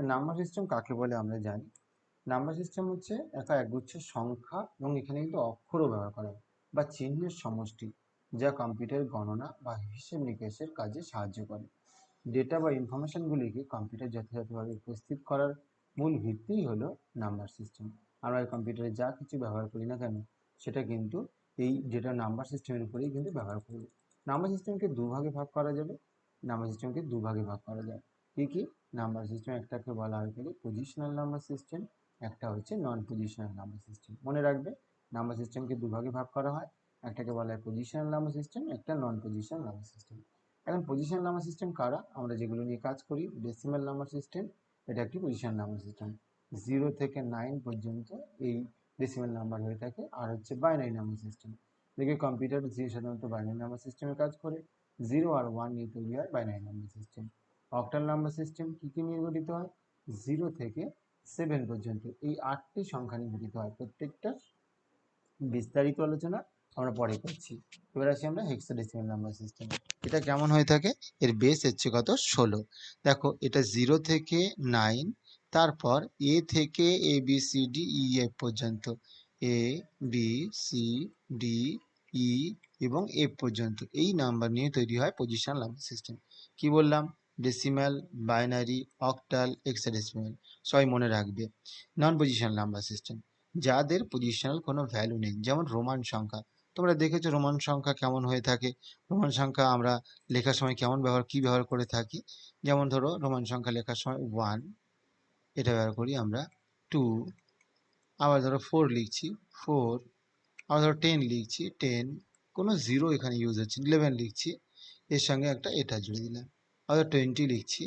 Number system কাকে বলে আমরা জানি। নাম্বার সিস্টেম হচ্ছে একা একগুচ্ছের সংখ্যা এবং এখানে কিন্তু অক্ষরও ব্যবহার করা হয় বা চিহ্নের সমষ্টি যা কম্পিউটার গণনা বা হিসেব নিকেশের কাজে সাহায্য করে। ডেটা বা ইনফরমেশনগুলিকে কম্পিউটার যথাযথভাবে উপস্থিত করার মূল ভিত্তিই হলো নাম্বার সিস্টেম আমরা কম্পিউটারে যা কিছু ব্যবহার করি না কেন, সেটা কিন্তু এই ডেটা নাম্বার সিস্টেমের উপরেই কিন্তু ব্যবহার করব। নাম্বার সিস্টেমকে দুভাগে ভাগ করা যাবে নাম্বার সিস্টেমকে দুভাগে ভাগ করা যায় কী কী? নাম্বার সিস্টেম একটাকে বলা হয়ে থাকে পজিশনাল নাম্বার সিস্টেম একটা হচ্ছে নন পজিশনাল নাম্বার সিস্টেম মনে রাখবে নাম্বার সিস্টেমকে দুভাগে ভাগ করা হয়। একটাকে বলা হয় পজিশনাল নাম্বার সিস্টেম একটা নন পজিশনাল নাম্বার সিস্টেম এখন পজিশনাল নাম্বার সিস্টেম কারা? আমরা যেগুলো নিয়ে কাজ করি ডেসিমাল নাম্বার সিস্টেম এটা একটি পজিশনাল নাম্বার সিস্টেম জিরো থেকে নাইন পর্যন্ত এই ডেসিমাল নাম্বার হয়ে থাকে। আর হচ্ছে বাইনারি নাম্বার সিস্টেম দেখে কম্পিউটার যে সাধারণত বাইনারি নাম্বার সিস্টেমে কাজ করে। জিরো আর ওয়ান নিয়ে তৈরি হয় binary number system octal number system কী কী নিয়ে গঠিত হয়? জিরো থেকে সেভেন পর্যন্ত। এই আটটি সংখ্যা নিয়ে গঠিত হয়। প্রত্যেকটা বিস্তারিত আলোচনা আমরা পরে করছি। এবার আসি আমরা হেক্সাডেসিমাল নাম্বার সিস্টেম এটা কেমন হয়ে থাকে? এর বেস হচ্ছে কত? ষোলো। দেখো, এটা জিরো থেকে নাইন তারপর এ থেকে A B C D E F পর্যন্ত। A B C D E এবং এফ পর্যন্ত। এই নাম্বার নিয়ে তৈরি হয় পজিশনাল নাম্বার সিস্টেম কি বললাম? ডেসিমাল বাইনারি অক্টাল এক্সাডেসিমাল সবাই মনে রাখবে। নন পজিশনাল নাম্বার সিস্টেম যাদের পজিশনাল কোনো ভ্যালু নেই, যেমন রোমান সংখ্যা। তোমরা দেখেছ রোমান সংখ্যা কেমন হয়ে থাকে? রোমান সংখ্যা আমরা লেখার সময় কেমন ব্যবহার, কি ব্যবহার করে থাকি? যেমন ধরো রোমান সংখ্যা লেখার সময় ওয়ান এটা ব্যবহার করি আমরা টু আবার ধরো ফোর লিখছি ফোর আবার ধরো টেন লিখছি টেন কোনো জিরো এখানে ইউজ হচ্ছে ইলেভেন লিখছি, এর সঙ্গে একটা এটা জুড়ে দিলাম। আবার টোয়েন্টি লিখছি,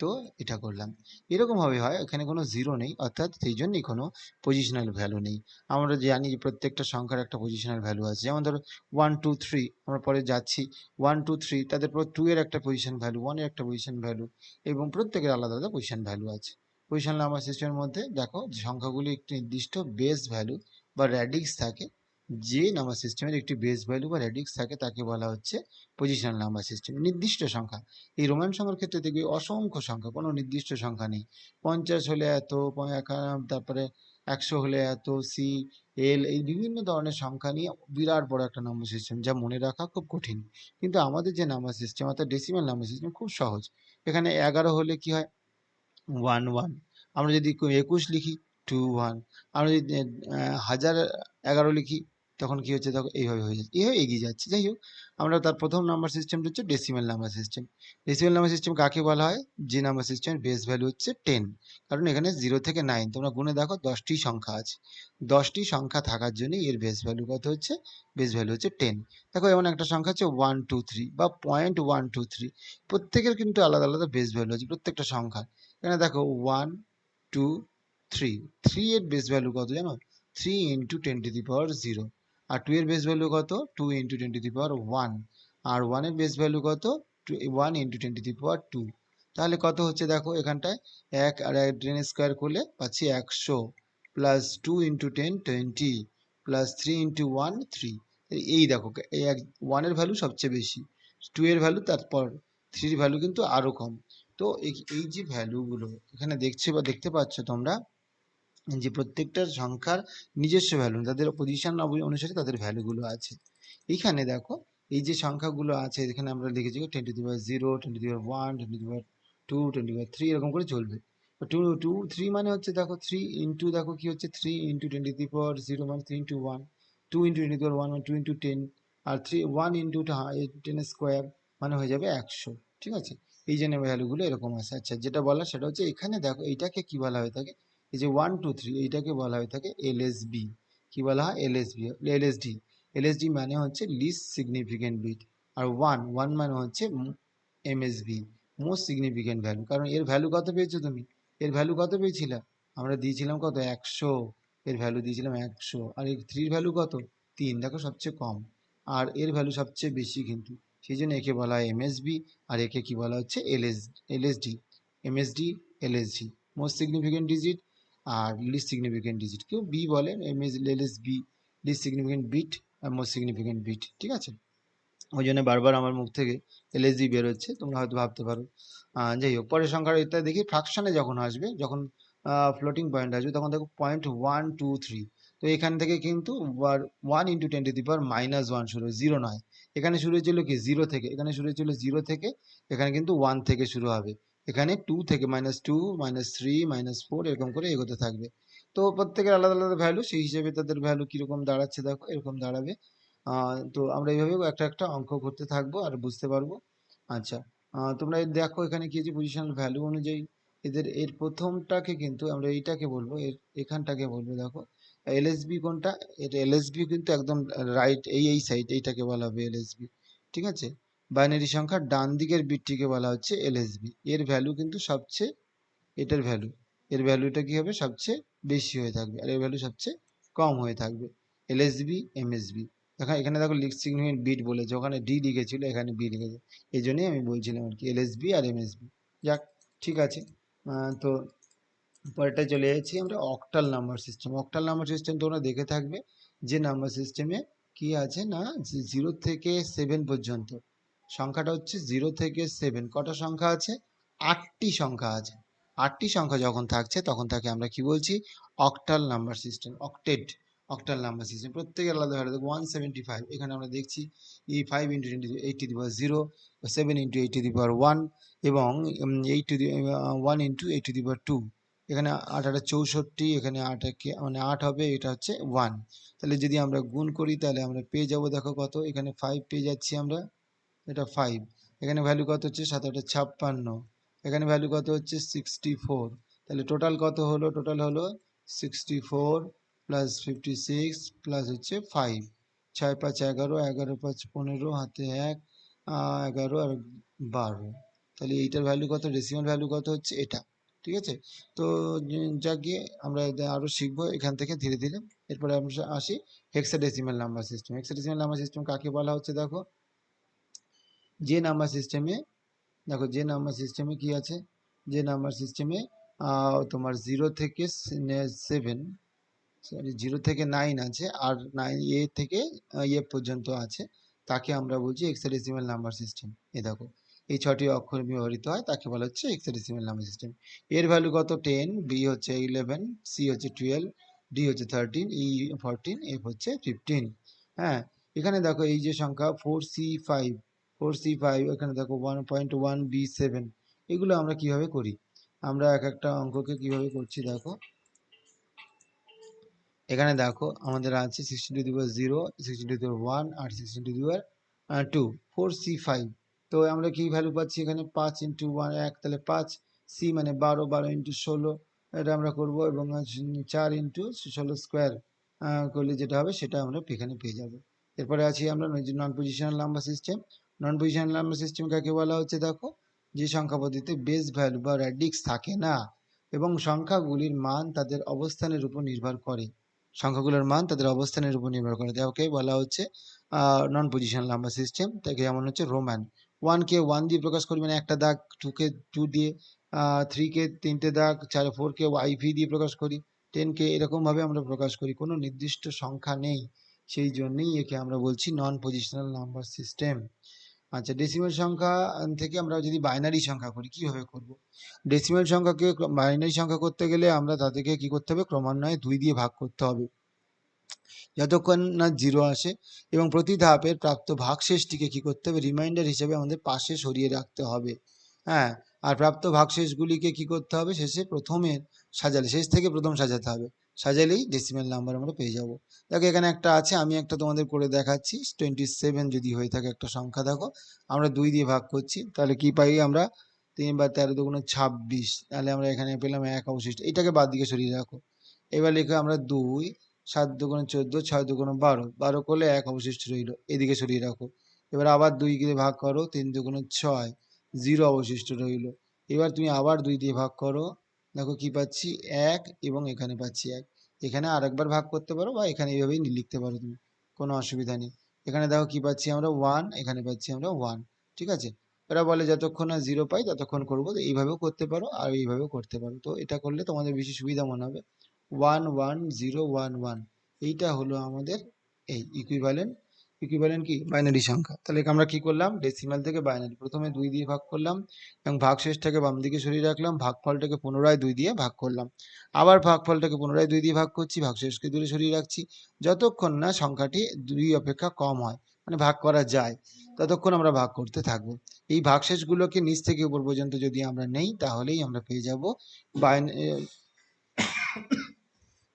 তো এটা করলাম। এরকমভাবে হয়, এখানে কোনো জিরো নেই, অর্থাৎ সেই জন্যই কোনো পজিশনাল ভ্যালু নেই। আমরা জানি যে প্রত্যেকটা সংখ্যার একটা পজিশনাল ভ্যালু আছে। যেমন ধরো ওয়ান টু থ্রি আমরা পরে যাচ্ছি। ওয়ান টু থ্রি তাদের পর টু এর একটা পজিশন ভ্যালু ওয়ানের একটা পজিশন ভ্যালু এবং প্রত্যেকের আলাদা আলাদা পজিশন ভ্যালু আছে। পজিশন নাম্বার সিস্টেমের মধ্যে দেখো সংখ্যাগুলি একটি নির্দিষ্ট বেস ভ্যালু বা র্যাডিক্স থাকে যে নাম্বার সিস্টেমের একটি বেস ভ্যালু বা রেডিক্স থাকে তাকে বলা হচ্ছে পজিশনাল নাম্বার সিস্টেম নির্দিষ্ট সংখ্যা। এই রোমান সংখ্যার ক্ষেত্রে দেখবি অসংখ্য সংখ্যা, কোনো নির্দিষ্ট সংখ্যা নেই। পঞ্চাশ হলে এত তারপরে একশো হলে এত সি এল এই বিভিন্ন ধরনের সংখ্যা নিয়ে বিরাট বড় একটা নাম্বার সিস্টেম যা মনে রাখা খুব কঠিন। কিন্তু আমাদের যে নাম্বার সিস্টেম অর্থাৎ ডেসিমাল নাম্বার সিস্টেম খুব সহজ। এখানে এগারো হলে কি হয়? ওয়ান ওয়ান আমরা যদি একুশ লিখি টু ওয়ান আমরা যদি হাজার এগারো লিখি তখন কি হচ্ছে? দেখো এইভাবে হয়ে যাচ্ছে। এইভাবে এগিয়ে যাচ্ছে। যাই হোক, আমরা তার প্রথম নাম্বার সিস্টেমটা হচ্ছে decimal number system decimal number system কাকে বলা হয়? যে নাম্বার সিস্টেমের বেস ভ্যালু হচ্ছে টেন কারণ এখানে জিরো থেকে নাইন তোমরা গুনে দেখো, দশটি সংখ্যা আছে। দশটি সংখ্যা থাকার জন্যই এর বেস ভ্যালু কত হচ্ছে? বেস ভ্যালু হচ্ছে টেন দেখো, এমন একটা সংখ্যা হচ্ছে ওয়ান টু থ্রি বা পয়েন্ট ওয়ান টু থ্রি প্রত্যেকের কিন্তু আলাদা আলাদা বেস ভ্যালু আছে, প্রত্যেকটা সংখ্যা। এখানে দেখো ওয়ান টু থ্রি থ্রি এর বেস ভ্যালু কত জানো? Three into ten to the power zero R two এর বেস ভ্যালু কত? Two into ten to the power one আর ওয়ানের বেস ভ্যালু কত? One into ten to the power two তাহলে কত হচ্ছে দেখো এখানটায়? এক আর এক টেন স্কোয়ার করলে পাচ্ছি একশো plus two into ten twenty plus three into one three এই দেখো, এই এক ওয়ানের ভ্যালু সবচেয়ে বেশি। টু এর ভ্যালু তারপর থ্রির ভ্যালু কিন্তু আরও কম। তো এই যে ভ্যালুগুলো এখানে দেখছ বা দেখতে পাচ্ছ তোমরা? যে প্রত্যেকটা সংখ্যার নিজস্ব ভ্যালু তাদের পজিশন অনুসারে তাদের ভ্যালুগুলো আছে। এইখানে দেখো, এই যে সংখ্যাগুলো আছে, এখানে আমরা লিখেছি twenty to power zero twenty to power one twenty to power two twenty power three এরকম করে চলবে। টু টু থ্রি মানে হচ্ছে দেখো থ্রি ইন্টু দেখো কি হচ্ছে? Three into twenty three power zero মানে three into one two into twenty power one two into ten আর three one into ten square মানে হয়ে যাবে একশো, ঠিক আছে? এই জন্য ভ্যালুগুলো এরকম আছে। আচ্ছা যেটা বলা সেটা হচ্ছে এখানে দেখো, এইটাকে কি বলা হয়ে থাকে? এই যে ওয়ান টু থ্রি এইটাকে বলা হয়ে থাকে এল এস বি কি বলা হয়? L S B L S D L S D মানে হচ্ছে লিস্ট সিগনিফিকেন্ট বিট আর ওয়ান ওয়ান মানে হচ্ছে M S B most significant value কারণ এর ভ্যালু কত পেয়েছ তুমি? এর ভ্যালু কত পেয়েছিলা? আমরা দিয়েছিলাম কত? একশো। এর ভ্যালু দিয়েছিলাম একশো। আর এই থ্রির ভ্যালু কত? তিন। দেখো সবচেয়ে কম। আর এর ভ্যালু সবচেয়ে বেশি কিন্তু। সেই জন্য একে বলা হয় এমএসবি আর একে কি বলা হচ্ছে? LS LSD MSD LSD most significant digit আর লিস্ট সিগনিফিকেন্ট ডিজিট কেউ বি বলে M S L S B least significant bit আর মোস্ট সিগনিফিকেন্ট বিট ঠিক আছে? ওই জন্য বারবার আমার মুখ থেকে এলএসডি বেরোচ্ছে, তোমরা হয়তো ভাবতে পারো। যাই হোক, পরের সংখ্যাটা এটা দেখি ফ্রাকশনে যখন আসবে, যখন ফ্লোটিং পয়েন্ট আসবে, তখন দেখো পয়েন্ট ওয়ান টু থ্রি তো এখান থেকে কিন্তু one into ten to the power minus one শুরু জিরো নয়। এখানে শুরু হয়েছিল কি? জিরো থেকে। এখানে শুরু হয়েছিল জিরো থেকে, এখানে কিন্তু ওয়ান থেকে শুরু হবে। এখানে টু থেকে minus two minus three minus four এরকম করে এগোতে থাকবে। তো প্রত্যেকের আলাদা আলাদা ভ্যালু সেই হিসেবে তাদের ভ্যালু কীরকম দাঁড়াচ্ছে দেখো, এরকম দাঁড়াবে। তো আমরা এইভাবে একটা একটা অঙ্ক করতে থাকব আর বুঝতে পারব। আচ্ছা তোমরা দেখো এখানে কি আছে পজিশনাল ভ্যালু অনুযায়ী। এদের, এর প্রথমটাকে কিন্তু আমরা এইটাকে বলব, এর এখানটাকে বলব দেখো। এলএসবি কোনটা? এটা এলএসবি কিন্তু একদম রাইট এই এই সাইড এইটাকে বলা হবে এলএসবি ঠিক আছে? বাইনারি সংখ্যার ডান দিকের বিটটিকে বলা হচ্ছে এলএসবি। এর ভ্যালু কিন্তু সবচেয়ে এটার ভ্যালু এর ভ্যালুটা কি হবে? সবচেয়ে বেশি হয়ে থাকবে। আর এর ভ্যালু সবচেয়ে কম হয়ে থাকবে। LSB, MSB. এখানে এখানে দেখো সিগনিফিকেন্ট বিট বলেছে। ওখানে ডি লিখেছিল, এখানে বি লিখেছে। এই জন্যই আমি বলছিলাম আর কি, এলএসবি আর এমএসবি। যাক, ঠিক আছে। তো পরেরটা চলে যাচ্ছি আমরা octal number system octal number system তোমরা দেখে থাকবে যে নাম্বার সিস্টেমে কি আছে না? জিরো থেকে সেভেন পর্যন্ত। সংখ্যাটা হচ্ছে জিরো থেকে সেভেন কটা সংখ্যা আছে? আটটি সংখ্যা আছে। আটটি সংখ্যা যখন থাকছে, তখন তাকে আমরা কি বলছি? Octal number system octet octal number system প্রত্যেকের আলাদা আলাদা। ওয়ান সেভেন্টি ফাইভ এখানে আমরা দেখছি এই five into twenty eight to the power zero seven into eight to the power one এবং eight to the one into eight to the power two এখানে আট আটা চৌষট্টি, এখানে আট মানে আট হবে, এটা হচ্ছে ওয়ান তাহলে যদি আমরা গুণ করি, তাহলে আমরা পেয়ে যাব দেখো কত? এখানে ফাইভ পেয়ে যাচ্ছি আমরা। এটা ফাইভ এখানে ভ্যালু কত হচ্ছে? সাত আটে ছাপ্পান্ন। এখানে ভ্যালু কত হচ্ছে? সিক্সটি ফোর তাহলে টোটাল কত হলো? টোটাল হলো sixty four plus fifty six plus হচ্ছে ফাইভ ছয়, পাঁচ, এগারো এগারো, পাঁচ, পনেরো, হাতে এক এগারো আর বারো। তাহলে এইটার ভ্যালু কত? ডেসিমাল ভ্যালু কত হচ্ছে? এটা। ঠিক আছে? তো যা গিয়ে আমরা আরও আরও শিখব এখান থেকে ধীরে ধীরে। এরপরে আমরা আসি hexadecimal number system hexadecimal number system কাকে বলা হচ্ছে? দেখো যে নাম্বার সিস্টেমে দেখো যে নাম্বার সিস্টেমে কি আছে? যে নাম্বার সিস্টেমে তোমার জিরো থেকে সেভেন সরি জিরো থেকে নাইন আছে আর নাইন এ থেকে এ পর্যন্ত আছে, তাকে আমরা বলছি হেক্সাডেসিমাল নাম্বার সিস্টেম এ দেখো, এই ছটি অক্ষর ব্যবহৃত হয়, তাকে বলা হচ্ছে হেক্সাডেসিমাল নাম্বার সিস্টেম এর ভ্যালু কত? টেন বি হচ্ছে ইলেভেন সি হচ্ছে টুয়েলভ ডি হচ্ছে থার্টিন ই ফোরটিন এফ হচ্ছে ফিফটিন হ্যাঁ এখানে দেখো এই যে সংখ্যা four C five four C five এখানে দেখো one point one B seven এগুলো আমরা কীভাবে করি? আমরা এক একটা অঙ্ককে কীভাবে করছি দেখো? এখানে দেখো আমাদের আছে sixty to the power zero sixty to the power one R sixty to the power two four C five তো আমরা কি ভ্যালু পাচ্ছি এখানে? পাঁচ ইন্টু ওয়ান এক, তাহলে পাঁচ। সি মানে বারো বারো ইন্টু ষোলো, এটা আমরা করব এবং চার ইন্টু ষোলো স্কোয়ার করলে যেটা হবে সেটা আমরা এখানে পেয়ে যাব। এরপরে আছি আমরা non positional number system non positional number system কাকে বলা হচ্ছে? দেখো, যে সংখ্যা পদ্ধতিতে বেস ভ্যালু বা র্যাডিক্স থাকে না, এবং সংখ্যাগুলির মান তাদের অবস্থানের উপর নির্ভর করে। সংখ্যাগুলোর মান তাদের অবস্থানের উপর নির্ভর করে। তাকে বলা হচ্ছে নন পজিশনাল নাম্বার সিস্টেম তাকে যেমন হচ্ছে রোমান ওয়ানকে ওয়ান দিয়ে প্রকাশ করি মানে একটা দাগ টুকে টু দিয়ে থ্রিকে তিনটে দাগ, চার ফোরকে ওয়াইভি দিয়ে প্রকাশ করি টেনকে এরকমভাবে আমরা প্রকাশ করি। কোনো নির্দিষ্ট সংখ্যা নেই। সেই জন্যই একে আমরা বলছি নন পজিশনাল নাম্বার সিস্টেম আচ্ছা ডেসিমেল সংখ্যা থেকে আমরা যদি বাইনারি সংখ্যা করি, কীভাবে করব? ডেসিমেল সংখ্যাকে বাইনারি সংখ্যা করতে গেলে আমরা তাদেরকে কি করতে হবে? ক্রমান্বয়ে দুই দিয়ে ভাগ করতে হবে। যতক্ষণ না জিরো আসে এবং প্রতি ধাপের প্রাপ্ত ভাগশেষটিকে কি করতে হবে? রিমাইন্ডার হিসেবে আমাদের পাশে সরিয়ে রাখতে হবে। হ্যাঁ আর প্রাপ্ত ভাগশেষগুলিকে কি করতে হবে? শেষে প্রথমে সাজালে, শেষ থেকে প্রথম সাজাতে হবে। সাজালেই ডেসিমেল নাম্বার আমরা পেয়ে যাব। দেখো, এখানে একটা আছে, আমি একটা তোমাদের করে দেখাচ্ছি টোয়েন্টি সেভেন যদি হয়ে থাকে একটা সংখ্যা, দেখো, আমরা দুই দিয়ে ভাগ করছি, তাহলে কি পাই আমরা? তিন বা তেরো দুগুণ ছাব্বিশ, তাহলে আমরা এখানে পেলাম এক অবশিষ্ট, এটাকে বাদ দিকে সরিয়ে রাখো। এবার লিখে আমরা দুই, সাত দুগুণ চোদ্দ, ছয় দুগুণ বারো বারো করলে এক অবশিষ্ট রইল, এদিকে সরিয়ে রাখো। এবার আবার দুই দিয়ে ভাগ করো, তিন দুগুণ ছয়, জিরো অবশিষ্ট রইল। এবার তুমি আবার দুই দিয়ে ভাগ করো দেখো কি পাচ্ছি? এক এবং এখানে পাচ্ছি এক। এখানে আরেকবার ভাগ করতে পারো বা এখানে এইভাবেই লিখতে পারো তুমি। কোনো অসুবিধা নেই। এখানে দেখো কি পাচ্ছি আমরা? ওয়ান এখানে পাচ্ছি আমরা ওয়ান ঠিক আছে? এরা বলে যতক্ষণ না জিরো পাই ততক্ষণ করব। তো এইভাবেও করতে পারো আর এইভাবেও করতে পারো। তো এটা করলে তোমাদের বেশি সুবিধা মনে হবে। One one zero one one এইটা হলো আমাদের এই ইকুইভ্যালেন্ট ইকুইভ্যালেন্ট কি? বাইনারি সংখ্যা। তাহলে আমরা কি করলাম? ডেসিমাল থেকে বাইনারি প্রথমে দুই দিয়ে ভাগ করলাম এবং ভাগশেষটাকে বাম দিকে সরিয়ে রাখলাম। ভাগফলটাকে পুনরায় দুই দিয়ে ভাগ করলাম। আবার ভাগফলটাকে পুনরায় দুই দিয়ে ভাগ করছি, ভাগশেষকে দূরে সরিয়ে রাখছি। যতক্ষণ না সংখ্যাটি দুই অপেক্ষা কম হয় মানে ভাগ করা যায়, ততক্ষণ আমরা ভাগ করতে থাকব। এই ভাগশেষগুলোকে নিচ থেকে উপর পর্যন্ত যদি আমরা নেই, তাহলেই আমরা পেয়ে যাব বাইন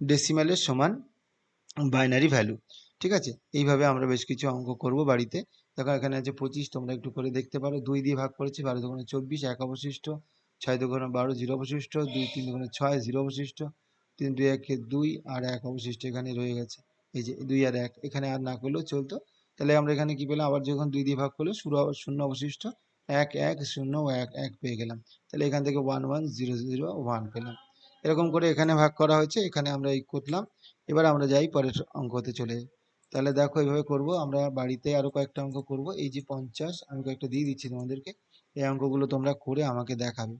ডেসিমালের সমান বাইনারি ভ্যালু ঠিক আছে? এইভাবে আমরা বেশ কিছু অঙ্ক করব বাড়িতে। দেখো এখানে আছে পঁচিশ, তোমরা একটু করে দেখতে পারো। দুই দিয়ে ভাগ করেছি, বারো দোকানে চব্বিশ, এক অবশিষ্ট। ছয় দোকানে বারো, জিরো অবশিষ্ট। দুই, তিন দোকানে ছয়, জিরো অবশিষ্ট। তিন, দুই, একে দুই আর এক অবশিষ্ট এখানে রয়ে গেছে। এই যে দুই আর এক, এখানে আর না করলেও চলতো। তাহলে আমরা এখানে কি পেলাম? আবার যখন দুই দিয়ে ভাগ করলে শুরু শূন্য অবশিষ্ট। এক এক, শূন্য এক এক পেয়ে গেলাম। তাহলে এখান থেকে one one, zero zero, one পেলাম। এরকম করে এখানে ভাগ করা হয়েছে, এখানে আমরা এই করলাম। এবার আমরা যাই পরের অঙ্কতে চলে যাই। তাহলে দেখো এইভাবে করব, আমরা বাড়িতে আরও কয়েকটা অঙ্ক করব। এই যে পঞ্চাশ, আমি কয়েকটা দিয়ে দিচ্ছি তোমাদেরকে। এই অঙ্কগুলো তোমরা করে আমাকে দেখাবে।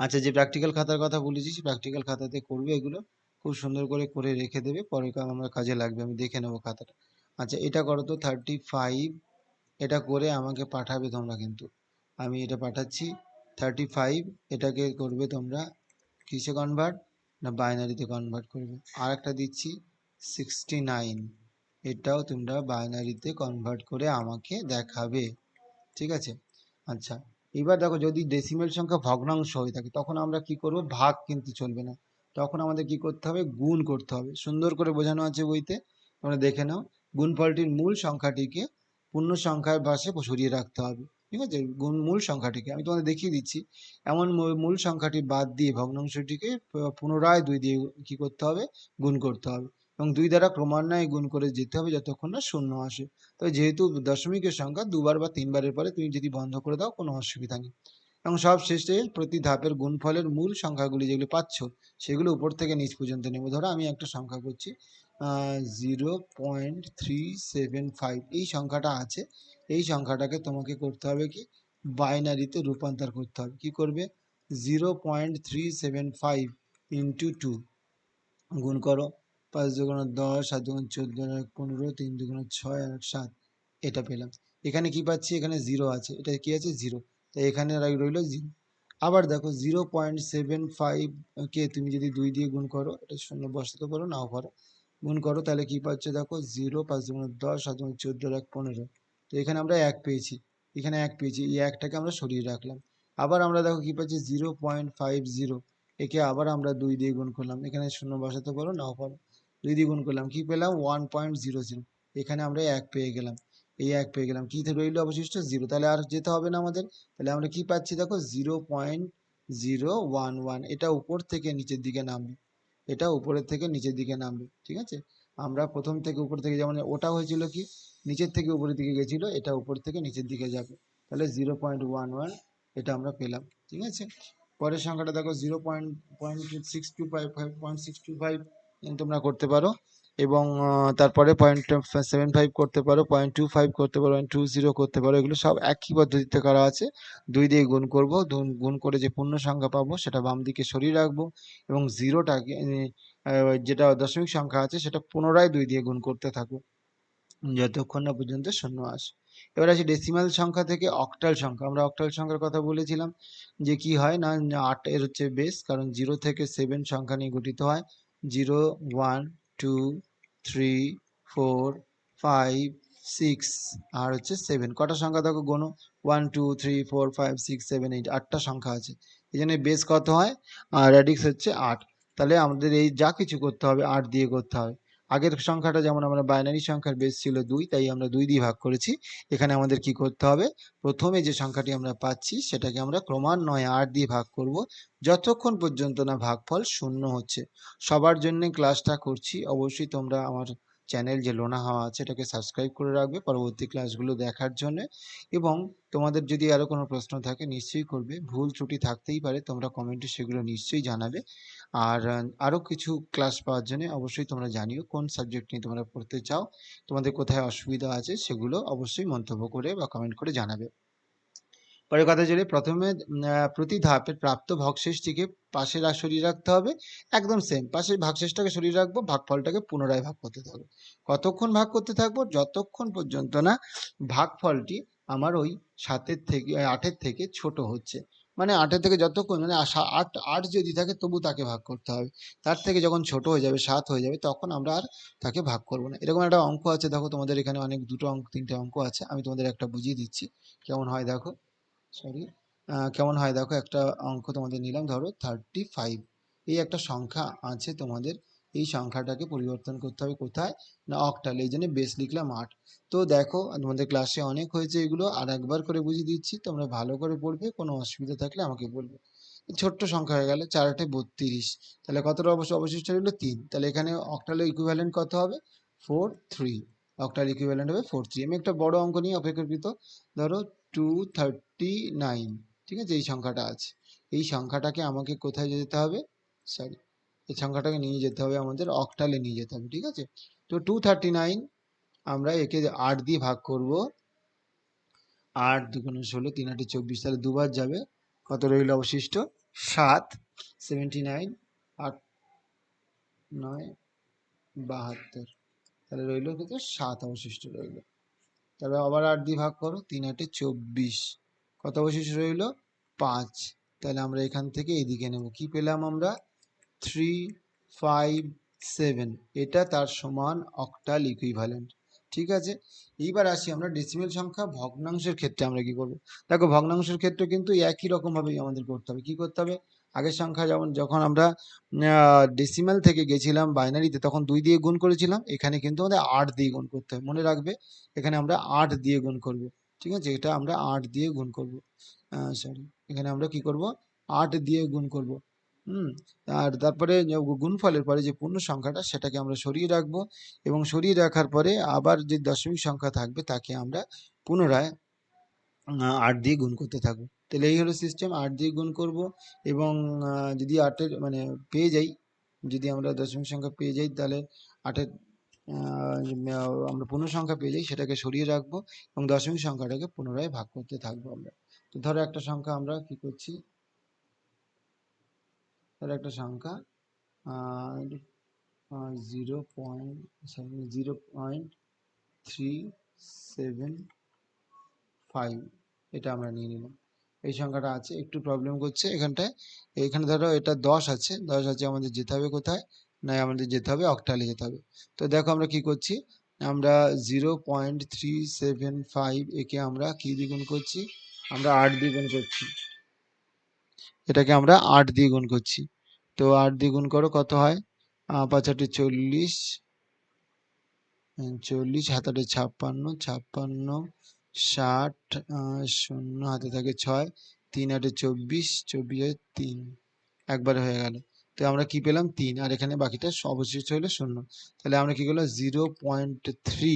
আচ্ছা যে প্র্যাকটিক্যাল খাতার কথা বলেছি, সেই প্র্যাকটিক্যাল খাতাতে করবে এগুলো। খুব সুন্দর করে করে রেখে দেবে। পরে আমরা কাজে লাগবে, আমি দেখে নেব খাতাটা। আচ্ছা এটা করো তো থার্টি ফাইভ এটা করে আমাকে পাঠাবে তোমরা কিন্তু। আমি এটা পাঠাচ্ছি থার্টি ফাইভ এটাকে করবে তোমরা কিসে কনভার্ট না বাইনারিতে কনভার্ট করবে। আর একটা দিচ্ছি। সিক্সটি নাইন এটাও তোমরা বাইনারিতে কনভার্ট করে আমাকে দেখাবে। ঠিক আছে? আচ্ছা এবার দেখো যদি ডেসিমেল সংখ্যা ভগ্নাংশ হয়ে থাকে, তখন আমরা কি করব? ভাগ কিন্তু চলবে না। তখন আমাদের কি করতে হবে? গুণ করতে হবে। সুন্দর করে বোঝানো আছে বইতে? তোমরা দেখে নাও। গুণফলটির মূল সংখ্যাটিকে পূর্ণ সংখ্যার পাশে সরিয়ে রাখতে হবে। ঠিক আছে? গুণ, মূল সংখ্যাটিকে। আমি তোমাদের দেখিয়ে দিচ্ছি। এমন মূল সংখ্যাটি বাদ দিয়ে ভগ্নাংশটিকে পুনরায় দুই দিয়ে কি করতে হবে? গুণ করতে হবে। এবং দুই দ্বারা ক্রমান্বয়ে গুণ করে যেতে হবে যতক্ষণ না শূন্য আসে। তবে যেহেতু দশমিকের সংখ্যা দুবার বা তিনবারের পরে তুমি যদি বন্ধ করে দাও, কোনো অসুবিধা নেই। এবং সব শেষে প্রতি ধাপের গুণফলের মূল সংখ্যাগুলি যেগুলো পাচ্ছ, সেগুলো উপর থেকে নিচ পর্যন্ত নেব। ধরো আমি একটা সংখ্যা করছি zero point three seven five. এই সংখ্যাটা আছে। এই সংখ্যাটাকে তোমাকে করতে হবে কি? বাইনারিতে রূপান্তর করতে হবে। কি করবে? Zero point three seven five into two. গুণ করো। পাঁচ দুগুণ দশ, সাত দুগুণ চোদ্দ এক পনেরো, তিন দুগুণ ছয় আর সাত। এটা পেলাম। এখানে কি পাচ্ছি? এখানে জিরো আছে। এটা কি আছে? জিরো তাই এখানে রইল জিরো আবার দেখো জিরো পয়েন্ট সেভেন ফাইভ কে তুমি যদি দুই দিয়ে গুণ করো, এটা শূন্য বসাতে পারো, নাও পারো গুণ করো, তাহলে কি পাচ্ছ দেখো? জিরো পাঁচ দুগুণ দশ, সাত দুগুণ চোদ্দ, এক, পনেরো। তো এখানে আমরা এক পেয়েছি। এখানে এক পেয়েছি। এই একটাকে আমরা সরিয়ে রাখলাম। আবার আমরা দেখো কি পাচ্ছি? জিরো পয়েন্ট ফাইভ জিরো একে আবার আমরা দুই দিয়ে গুণ করলাম। এখানে শূন্য বসাতে পারো, নাও পারো দুই গুণ করলাম, কি পেলাম? ওয়ান পয়েন্ট জিরো জিরো এখানে আমরা এক পেয়ে গেলাম। এই এক পেয়ে গেলাম। কি রইল অবশিষ্ট? জিরো তাহলে আর যেতে হবে না আমাদের। তাহলে আমরা কি পাচ্ছি? দেখো zero point zero one one এটা উপর থেকে নিচের দিকে নামবে। এটা উপরের থেকে নিচের দিকে নামবে। ঠিক আছে? আমরা প্রথম থেকে উপর থেকে যেমন ওটা হয়েছিল কি? নিচের থেকে উপরের দিকে গেছিল, এটা উপর থেকে নিচের দিকে যাবে। তাহলে জিরো পয়েন্ট ওয়ান ওয়ান এটা আমরা পেলাম। ঠিক আছে? পরের সংখ্যাটা দেখো zero point point six two five five point six two five তোমরা করতে পারো। এবং তারপরে পয়েন্ট সেভেন ফাইভ করতে পারো পয়েন্ট টু ফাইভ করতে পারো পয়েন্ট টু জিরো করতে পারো, এগুলো সব একই পদ্ধতিতে করা আছে। দুই দিয়ে গুণ করব গুণ করে যে পূর্ণ সংখ্যা পাবো সেটা বাম দিকে সরিয়ে রাখব এবং জিরোটাকে যেটা দশমিক সংখ্যা আছে সেটা পুনরায় দুই দিয়ে গুণ করতে থাকব যতক্ষণ না পর্যন্ত শূন্য আসে। এবার আসি ডেসিমাল সংখ্যা থেকে অক্টাল সংখ্যা। আমরা অক্টাল সংখ্যার কথা বলেছিলাম যে কি হয় না আট এর হচ্ছে বেস কারণ জিরো থেকে সেভেন সংখ্যা নিয়ে গঠিত হয়। Zero one two three four five six আর হচ্ছে সেভেন। কটা সংখ্যা দেখো গোনো? One, two, three, four, five, six, seven, eight, আটটা সংখ্যা আছে। এই জন্য বেস কত হয়? আর র্যাডিক্স হচ্ছে আট। তাহলে আমাদের এই যা কিছু করতে হবে, আট দিয়ে করতে হবে। আগের সংখ্যাটা যেমন আমরা বাইনারি সংখ্যার বেশ ছিল দুই, তাই আমরা দুই দিয়ে ভাগ করেছি। এখানে আমাদের কি করতে হবে? প্রথমে যে সংখ্যাটি আমরা পাচ্ছি, সেটাকে আমরা ক্রমান্বয়ে আট দিয়ে ভাগ করব। যতক্ষণ পর্যন্ত না ভাগফল শূন্য হচ্ছে। সবার জন্য ক্লাসটা করছি। অবশ্যই তোমরা আমার চ্যানেল যে লোনা হাওয়া আছে, এটাকে সাবস্ক্রাইব করে রাখবে পরবর্তী ক্লাসগুলো দেখার জন্য। এবং তোমাদের যদি আরও কোনো প্রশ্ন থাকে, নিশ্চয়ই করবে। ভুল ত্রুটি থাকতেই পারে, তোমরা কমেন্টে সেগুলো নিশ্চয়ই জানাবে। আর আরও কিছু ক্লাস পাওয়ার জন্য অবশ্যই তোমরা জানিও কোন সাবজেক্ট নিয়ে তোমরা পড়তে চাও, তোমাদের কোথায় অসুবিধা আছে, সেগুলো অবশ্যই মন্তব্য করে বা কমেন্ট করে জানাবে। পরের কথা চলে প্রথমে প্রতি ধাপের প্রাপ্ত ভগ্শেষটিকে পাশে রা- সরিয়ে রাখতে হবে। একদম সেম পাশে ভাগশেষটাকে সরিয়ে রাখব, ভাগফলটাকে পুনরায় ভাগ করতে থাকব। কতক্ষণ ভাগ করতে থাকব? যতক্ষণ পর্যন্ত না ভাগফলটি আমার ওই সাতের থেকে আটের থেকে ছোট হচ্ছে। মানে আটের থেকে যতক্ষণ মানে আট আট যদি থাকে তবু তাকে ভাগ করতে হবে। তার থেকে যখন ছোট হয়ে যাবে, সাত হয়ে যাবে, তখন আমরা আর তাকে ভাগ করব না। এরকম একটা অঙ্ক আছে, দেখো তোমাদের এখানে অনেক দুটো অঙ্ক, তিনটে অঙ্ক আছে, আমি তোমাদের একটা বুঝিয়ে দিচ্ছি। কেমন হয় দেখো? সরি কেমন হয়? দেখো, একটা অঙ্ক তোমাদের নিলাম। ধরো থার্টি ফাইভ এই একটা সংখ্যা আছে তোমাদের। এই সংখ্যাটাকে পরিবর্তন করতে হবে কোথায়? না অক্টাল এই জন্য বেস লিখলাম আট। তো দেখো, তোমাদের ক্লাসে অনেক হয়েছে এগুলো। আর একবার করে বুঝিয়ে দিচ্ছি। তোমরা ভালো করে পড়বে। কোনো অসুবিধা থাকলে আমাকে বলবে। ছোট্ট সংখ্যা হয়ে গেল। চার আটে বত্রিশ। তাহলে কতটা অবশ্য অবশিষ্ট রইল? তিন। তাহলে এখানে অক্টালের ইকুইভ্যালেন্ট কত হবে? ফোর থ্রি অক্টাল ইকুইভ্যালেন্ট হবে ফোর থ্রি আমি একটা বড় অঙ্ক নিয়ে অপেক্ষাকৃত, ধরো টু থার্টি নাইন ঠিক আছে? এই সংখ্যাটা আছে। এই সংখ্যাটাকে আমাকে কোথায় যেতে হবে? সরি এই সংখ্যাটাকে নিয়ে যেতে হবে আমাদের অক্টালে নিয়ে যেতে হবে, ঠিক আছে? তো টু থার্টি নাইন আমরা একে আট দিয়ে ভাগ করব। আট দুগুণে ষোলো, তিন আটে চব্বিশ, তাহলে দুবার যাবে। কত রইল অবশিষ্ট? সাত। সেভেন্টি নাইন আট, নয়, বাহাত্তর। তাহলে রইল কত সাত অবশিষ্ট রইল। তাহলে আবার আট দিয়ে ভাগ করো, তিন আটে চব্বিশ। কত অবশিষ্ট রইল? পাঁচ। তাহলে আমরা এখান থেকে এদিকে নেব। কি পেলাম আমরা? Three, five, seven. এটা তার সমান অক্টাল ইকুইভ্যালেন্ট ঠিক আছে? এইবার আসি আমরা ডেসিমেল সংখ্যা, ভগ্নাংশের ক্ষেত্রে আমরা কি করব? দেখো, ভগ্নাংশের ক্ষেত্রে কিন্তু একই রকম ভাবেই আমাদের করতে হবে। কি করতে হবে? আগের সংখ্যা যেমন, যখন আমরা ডেসিমেল থেকে গেছিলাম বাইনারিতে তখন দুই দিয়ে গুণ করেছিলাম। এখানে কিন্তু আমাদের আট দিয়ে গুণ করতে হবে মনে রাখবে, এখানে আমরা আট দিয়ে গুণ করব। ঠিক আছে? এটা আমরা আট দিয়ে গুণ করব। সরি এখানে আমরা কি করব? আট দিয়ে গুণ করব। হুম? আর তারপরে গুণফলের পরে যে পূর্ণ সংখ্যাটা, সেটাকে আমরা সরিয়ে রাখব এবং সরিয়ে রাখার পরে আবার যে দশমিক সংখ্যা থাকবে, তাকে আমরা পুনরায় আট দিয়ে গুণ করতে থাকব। তাহলে এই হলো সিস্টেম আট দিয়ে গুণ করব এবং যদি আটের মানে পেয়ে যাই, যদি আমরা দশমিক সংখ্যা পেয়ে যাই, তাহলে আটের আমরা পূর্ণ সংখ্যা পেয়ে যাই, সেটাকে সরিয়ে রাখব এবং দশমিক সংখ্যাটাকে পুনরায় ভাগ করতে থাকব আমরা। তো ধরো একটা সংখ্যা আমরা কি করছি? ধরো একটা সংখ্যা zero point zero point three seven five এটা আমরা নিয়ে নিলাম। এই সংখ্যাটা আছে একটু প্রবলেম করছে এখানটায়। এখানে ধরো এটা দশ আছে দশ আছে আমাদের যেতে হবে কোথায়? না আমাদের যেতে হবে অক্টালে যেতে হবে। তো দেখো আমরা কি করছি? আমরা zero point three seven five একে আমরা কি দ্বিগুণ করছি? আমরা আট দ্বিগুণ করছি। এটাকে আমরা আট দিয়ে গুণ করছি। তো আট দিয়ে গুণ করো কত হয়? আহ, পাঁচ আটে চল্লিশ চল্লিশ হাত আটে ছাপ্পান্ন ছাপ্পান্ন ষাট শূন্য, হাতে থাকে ছয়, তিন আটে চব্বিশ চব্বিশ চব্বিশে তিন। একবারে হয়ে গেল। তো আমরা কি পেলাম? তিন। আর এখানে বাকিটা অবশিষ্ট হলো শূন্য। তাহলে আমরা কি করলাম? জিরো পয়েন্ট থ্রি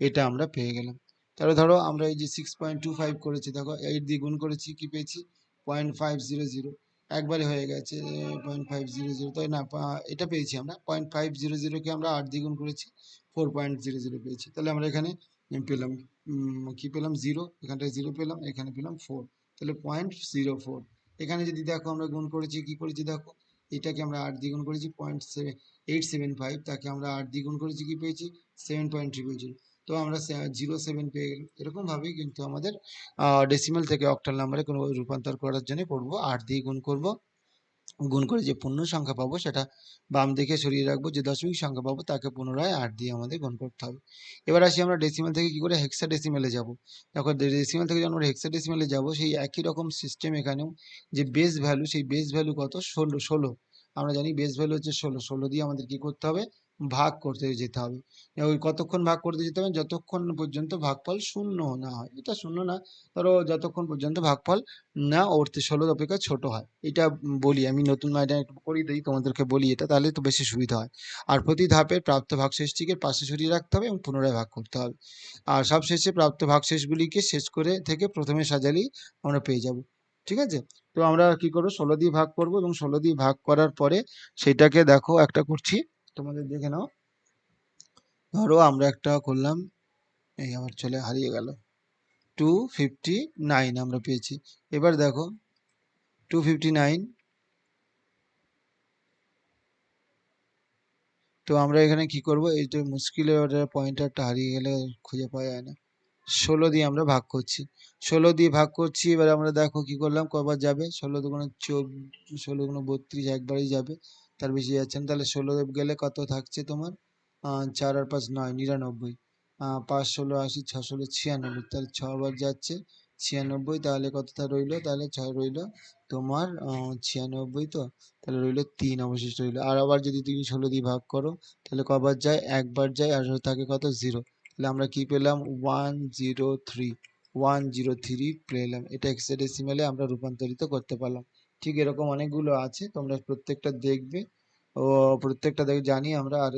এটা আমরা পেয়ে গেলাম। তাহলে ধরো আমরা এই যে সিক্স পয়েন্ট টু ফাইভ করেছি, দেখো এইট দিয়ে গুণ করেছি, কি পেয়েছি? Point five zero zero. একবারে হয়ে গেছে পয়েন্ট ফাইভ জিরো জিরো। তাই না? এটা পেয়েছি আমরা। পয়েন্ট ফাইভ জিরো জিরোকে আমরা আট দিয়ে গুণ করেছি, ফোর পয়েন্ট জিরো জিরো পেয়েছি। তাহলে আমরা এখানে পেলাম কি পেলাম? জিরো এখানটায় জিরো পেলাম, এখানে পেলাম ফোর তাহলে পয়েন্ট জিরো ফোর এখানে যদি দেখো আমরা গুণ করেছি, কি করেছি দেখো? এটাকে আমরা আট দিয়ে গুণ করেছি point seven eight seven five তাকে আমরা আট দিয়ে গুণ করেছি, কি পেয়েছি? সেভেন পয়েন্ট থ্রি পেয়েছি তো আমরা জিরো সেভেন পেয়ে গেলাম, এরকম ভাবেই কিন্তু আমাদের ডেসিমাল থেকে অক্টাল নাম্বারে কোনো রূপান্তর করার জন্য পড়ব, আট দিয়ে গুণ করব। গুণ করে যে পূর্ণ সংখ্যা পাবো সেটা বাম দিকে সরিয়ে রাখব, যে দশমিক সংখ্যা পাবো তাকে পুনরায় আট দিয়ে আমাদের গুণ করতে হবে। এবার আসি আমরা ডেসিমেল থেকে কি করে হেক্সা ডেসিমেলে যাব। দেখো ডেসিমেল থেকে যখন আমরা হেক্সা ডেসিমেলে যাব, সেই একই রকম সিস্টেম এখানেও যে বেস ভ্যালু সেই বেস ভ্যালু কত? ষোলো ষোলো। আমরা জানি বেস ভ্যালু হচ্ছে ষোলো। ষোলো দিয়ে আমাদের কি করতে হবে? ভাগ করতে যেতে হবে। ওই কতক্ষণ ভাগ করতে যেতে হবে? যতক্ষণ পর্যন্ত ভাগফল শূন্য না হয়। এটা শূন্য না, ধরো যতক্ষণ পর্যন্ত ভাগফল না ওর ষোলোর অপেক্ষা ছোট হয়। এটা বলি, আমি নতুন মাইডা একটু করিয়ে দিই, তোমাদেরকে বলি এটা, তাহলে তো বেশি সুবিধা হয়। আর প্রতি ধাপে প্রাপ্ত ভাগশেষটিকে পাশে সরিয়ে রাখতে হবে এবং পুনরায় ভাগ করতে হবে। আর সবশেষে প্রাপ্ত ভাগশেষগুলিকে শেষ করে থেকে প্রথমে সাজালেই আমরা পেয়ে যাব। ঠিক আছে? তো আমরা কি করব? ষোলো দিয়ে ভাগ করব এবং ষোলো দিয়ে ভাগ করার পরে সেটাকে দেখো একটা করছি। তোমাদের দেখে নাও। ধরো আমরা একটা করলাম, এই আবার চলে হারিয়ে গেল। টু ফিফটি নাইন আমরা পেয়েছি। এবার দেখো টু ফিফটি নাইন তো আমরা এখানে কি করব? এই যে মুশকিলের পয়েন্টারটা হারিয়ে গেলে খুঁজে পাওয়া যায় না। ষোলো দিয়ে আমরা ভাগ করছি। ষোলো দিয়ে ভাগ করছি, এবার আমরা দেখো কি করলাম, কবার যাবে? ষোলো দুগুণে চোদ্দ, ষোলো গুণ বত্রিশ একবারই যাবে। তার বেশি যাচ্ছেন, তাহলে ষোলো গেলে কত থাকছে তোমার? চার আর পাঁচ নয়, নিরানব্বই। পাঁচ ষোলো আশি, ছ ষোলো ছিয়ানব্বই, তাহলে ছবার যাচ্ছে ছিয়ানব্বই, তাহলে কতটা রইল? তাহলে ছয় রইল তোমার ছিয়ানব্বই তো, তাহলে রইল তিন অবশিষ্ট রইল। আর আবার যদি তুমি ষোলো দিয়ে ভাগ করো, তাহলে কবার যায়? একবার যায়, আর থাকে কত? জিরো। তাহলে আমরা কি পেলাম? One zero three, one zero three পেলাম। এটা হেক্সাডেসিমালে আমরা রূপান্তরিত করতে পারলাম। ঠিক এরকম অনেকগুলো আছে, তোমরা প্রত্যেকটা দেখবে। ও প্রত্যেকটা দেখ, জানি আমরা আর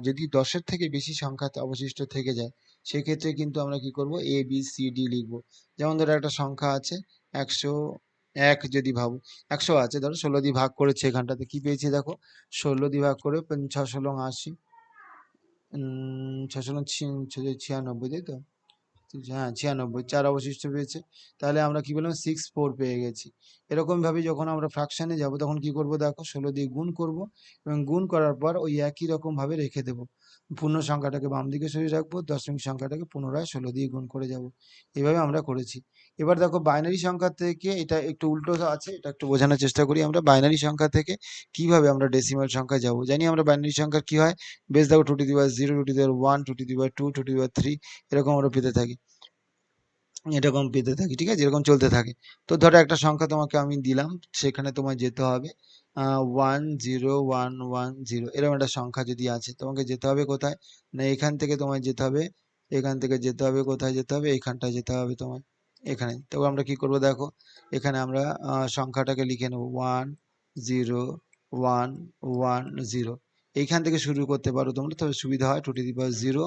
যদি দশের থেকে বেশি সংখ্যা অবশিষ্ট থেকে যায়, সেক্ষেত্রে কিন্তু আমরা কি করব? এ বি সি ডি লিখব। যেমন ধরো একটা সংখ্যা আছে, একশো এক যদি ভাবো, একশো আছে, ধরো ষোলো দিয়ে ভাগ করেছে এখানটাতে, কি পেয়েছি দেখো? ষোলো দিয়ে ভাগ করে পঞ্চ- ছ ষোলো আশি ছশো ছিয়ানব্বই, তাই তো? হ্যাঁ ছিয়ানব্বই, চার অবশিষ্ট পেয়েছে। তাহলে আমরা কি বললাম? সিক্স ফোর পেয়ে গেছি। এরকমভাবে যখন আমরা ফ্র্যাকশানে যাব, তখন কি করব? দেখো, ষোলো দিয়ে গুণ করব এবং গুণ করার পর ওই একই রকমভাবে রেখে দেব। পূর্ণ সংখ্যাটাকে বাম দিকে সরিয়ে রাখব, দশমিক সংখ্যাটাকে পুনরায় ষোলো দিয়ে গুণ করে যাব। এভাবে আমরা করেছি। এবার দেখো বাইনারি সংখ্যা থেকে এটা একটু উল্টো আছে, এটা একটু বোঝানোর চেষ্টা করি আমরা বাইনারি সংখ্যা থেকে কীভাবে আমরা ডেসিমাল সংখ্যা যাব। জানি আমরা বাইনারি সংখ্যা কি হয়? বেশ দেখো two to the zero two to the one two to the two two to the three এরকম আমরা পেতে থাকি। এরকম পেতে থাকি, ঠিক আছে? এরকম চলতে থাকে। তো ধরো একটা সংখ্যা তোমাকে আমি দিলাম, সেখানে তোমায় যেতে হবে। One zero one one zero এরকম একটা সংখ্যা যদি আছে, তোমাকে যেতে হবে কোথায়? না এখান থেকে তোমায় যেতে হবে, এখান থেকে যেতে হবে কোথায় যেতে হবে এইখানটায় যেতে হবে তোমায়, এখানে। তো আমরা কি করব দেখো, এখানে আমরা সংখ্যাটাকে লিখে নেব one zero one one zero এইখান থেকে শুরু করতে পারো তোমরা, তবে সুবিধা হয় two to the power zero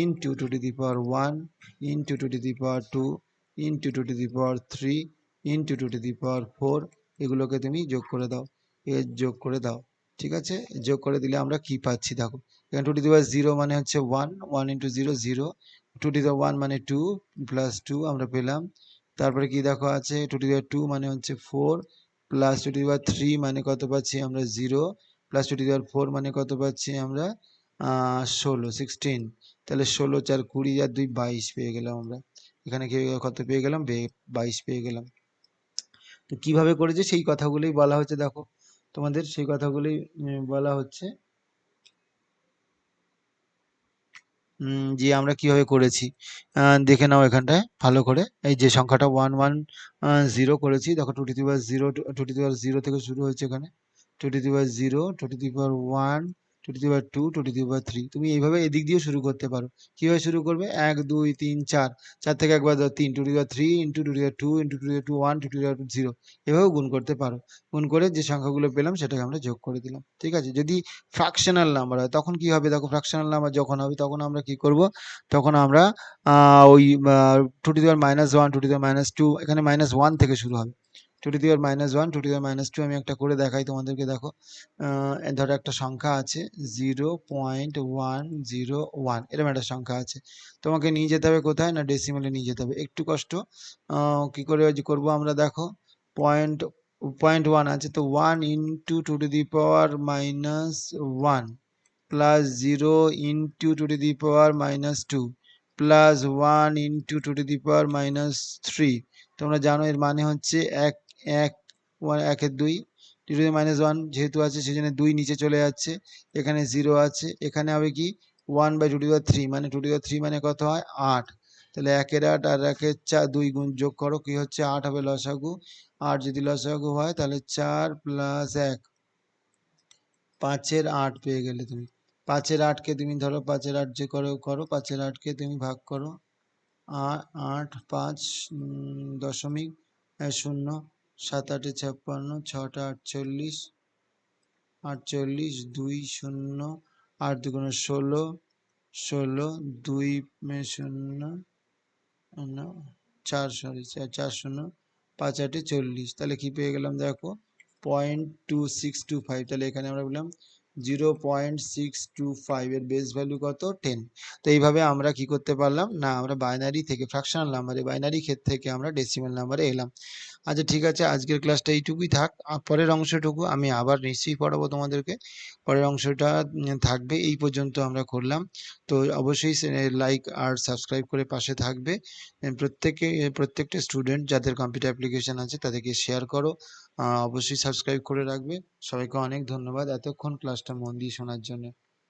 into two to the power one into two to the power two into two to the power three into two to the power four এগুলোকে তুমি যোগ করে দাও। যোগ করে দাও, ঠিক আছে? যোগ করে দিলে আমরা কি পাচ্ছি? দেখো, এখানে টু টু দি জিরো মানে হচ্ছে one one into zero zero two to the one মানে টু প্লাস টু আমরা পেলাম। তারপরে কি দেখো আছে? টু টু দি টু মানে হচ্ছে four plus two to the three মানে কত পাচ্ছি আমরা? Zero plus two to four মানে কত পাচ্ছি আমরা? ষোলো সিক্সটিন তাহলে ষোলো চার কুড়ি আর দুই বাইশ পেয়ে গেলাম আমরা। এখানে কত পেয়ে গেলাম? বাইশ পেয়ে গেলাম। তো কীভাবে করেছে? সেই কথাগুলোই বলা হচ্ছে দেখো। তোমাদের সেই কথাগুলি বলা হচ্ছে। যে আমরা কীভাবে করেছি দেখে নাও এখানটায় ভালো করে। এই যে সংখ্যাটা ওয়ান ওয়ান জিরো করেছি। দেখো two to power zero two to zero থেকে শুরু হয়েছে এখানে। Two to power zero two to power one two to the two two to the three তুমি এইভাবে এদিক দিয়েও শুরু করতে পারো। কীভাবে শুরু করবে? এক, দুই, তিন, চার। চার থেকে একবার দাও তিন two to three into two to two into two to one two to zero এভাবেও গুণ করতে পারো। গুণ করে যে সংখ্যাগুলো পেলাম, সেটাকে আমরা যোগ করে দিলাম। ঠিক আছে? যদি ফ্রাকশনাল নাম্বার হয়, তখন কি হবে? দেখো ফ্রাকশনাল নাম্বার যখন হবে, তখন আমরা কি করব? তখন আমরা ওই two to minus one two to minus two এখানে মাইনাস ওয়ান থেকে শুরু হবে। Two to the power minus one two to the minus two আমি একটা করে দেখাই তোমাদেরকে, দেখো। ধরো একটা সংখ্যা আছে zero point one zero one এরকম একটা সংখ্যা আছে। তোমাকে নিয়ে যেতে হবে কোথায় না ডেসিমেলে নিয়ে যেতে হবে? একটু কষ্ট। কি করে যে করব আমরা, দেখো পয়েন্ট পয়েন্ট ওয়ান আছে, তো one into two to the power minus one plus zero into two to the power minus two plus one into two to the power minus three তোমরা জানো এর মানে হচ্ছে এক এক, ওয়ান একের দুই। টু টু মাইনাস ওয়ান যেহেতু আছে সেই জন্য দুই নিচে চলে যাচ্ছে। এখানে জিরো আছে। এখানে হবে কি? One by two to three মানে টু টু থ্রি মানে কত হয়? আট। তাহলে একের আট আর একের চার দুই গুণ যোগ করো, কি হচ্ছে? আট হবে লসাগু। আট যদি লসাগু হয়, তাহলে চার প্লাস এক। পাঁচের আট পেয়ে গেলে তুমি। পাঁচের আটকে তুমি ধরো, পাঁচের আট যে করো করো। পাঁচের আটকে তুমি ভাগ করো। আট, পাঁচ দশমিক শূন্য। সাত আটে ছাপ্পান্ন ছটা আটচল্লিশ আটচল্লিশ দুই শূন্য আট দুগুণে ষোলো ষোলো দুই শূন্য, চার সরি চার শূন্য পাঁচ আটে চল্লিশ। তাহলে কি পেয়ে গেলাম দেখো point two six two five তাহলে এখানে আমরা বললাম zero point six two five এর বেস ভ্যালু কত? টেন তো এইভাবে আমরা কি করতে পারলাম? না, আমরা বাইনারি থেকে ফ্র্যাকশনাল নাম্বারে বাইনারি ক্ষেত্র থেকে আমরা ডেসিমাল নাম্বারে এলাম। আচ্ছা ঠিক আছে, আজকের ক্লাসটা এইটুকুই থাক। পরের অংশটুকু আমি আবার নিশ্চয়ই পড়াবো তোমাদেরকে। পরের অংশটা থাকবে, এই পর্যন্ত আমরা করলাম। তো অবশ্যই লাইক আর সাবস্ক্রাইব করে পাশে থাকবে। প্রত্যেকে, প্রত্যেকটা স্টুডেন্ট যাদের কম্পিউটার অ্যাপ্লিকেশন আছে তাদেরকে শেয়ার করো। অবশ্যই সাবস্ক্রাইব করে রাখবে। সবাইকে অনেক ধন্যবাদ এতক্ষণ ক্লাসটা মন দিয়ে শোনার জন্য।